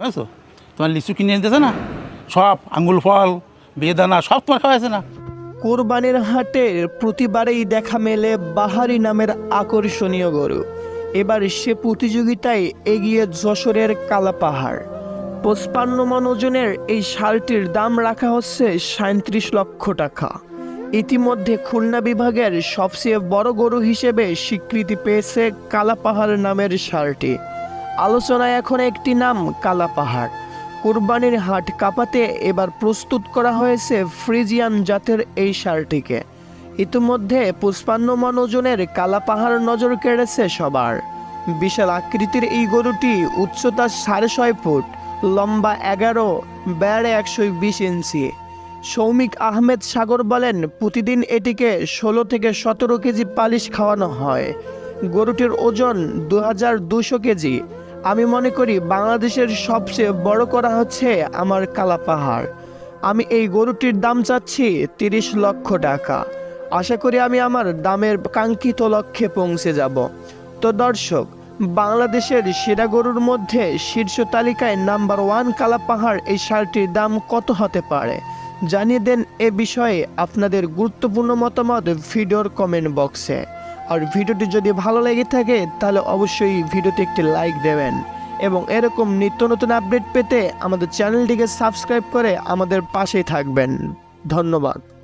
বুঝছ? তোমার লিচু কিনে দিতেছে না? সব আঙ্গুল ফল, বেদানা, সব তোমার খাওয়াইছে না? কোরবানির হাটের প্রতিবারেই দেখা মেলে বাহারি নামের আকর্ষণীয় গরু। এবার সে প্রতিযোগিতায় এগিয়ে যশোরের কালাপাহাড়। পঁচপান্ন মন ওজনের এই শালটির দাম রাখা হচ্ছে সাঁত্রিশ লক্ষ টাকা। ইতিমধ্যে খুলনা বিভাগের সবচেয়ে বড় গরু হিসেবে স্বীকৃতি পেয়েছে কালাপাহাড় নামের শালটি। আলোচনায় এখন একটি নাম কালাপাহাড় কুরবানির হাট কাপাতে এবার প্রস্তুত করা হয়েছে ফ্রিজিয়ান জাতের এই সারটিকে। ইতিমধ্যে পুষ্পান্ন মন ওজনের কালা পাহাড় নজর কেড়েছে সবার। বিশাল আকৃতির এই গরুটি উচ্চতা সাড়ে ছয় ফুট, লম্বা এগারো, বেড়ে একশো বিশ ইঞ্চি। সৌমিক আহমেদ সাগর বলেন, প্রতিদিন এটিকে ষোলো থেকে সতেরো কেজি পালিশ খাওয়ানো হয়। গরুটির ওজন দু হাজার কেজি। আমি মনে করি বাংলাদেশের সবচেয়ে বড় করা হচ্ছে আমার কালা পাহাড়। আমি এই গরুটির দাম চাচ্ছি তিরিশ লক্ষ টাকা। আশা করি আমি আমার দামের কাঙ্ক্ষিত লক্ষ্যে পৌঁছে যাব। তো দর্শক, বাংলাদেশের সেরা গরুর মধ্যে শীর্ষ তালিকায় নাম্বার ওয়ান কালা পাহাড় এই শালটির দাম কত হতে পারে? জানিয়ে দেন এ বিষয়ে আপনাদের গুরুত্বপূর্ণ মতামত ভিডিওর কমেন্ট বক্সে। আর ভিডিওটি যদি ভালো লেগে থাকে, তাহলে অবশ্যই ভিডিওতে একটি লাইক দেবেন। এবং এরকম নিত্য নতুন আপডেট পেতে আমাদের চ্যানেলটিকে সাবস্ক্রাইব করে আমাদের পাশেই থাকবেন। ধন্যবাদ।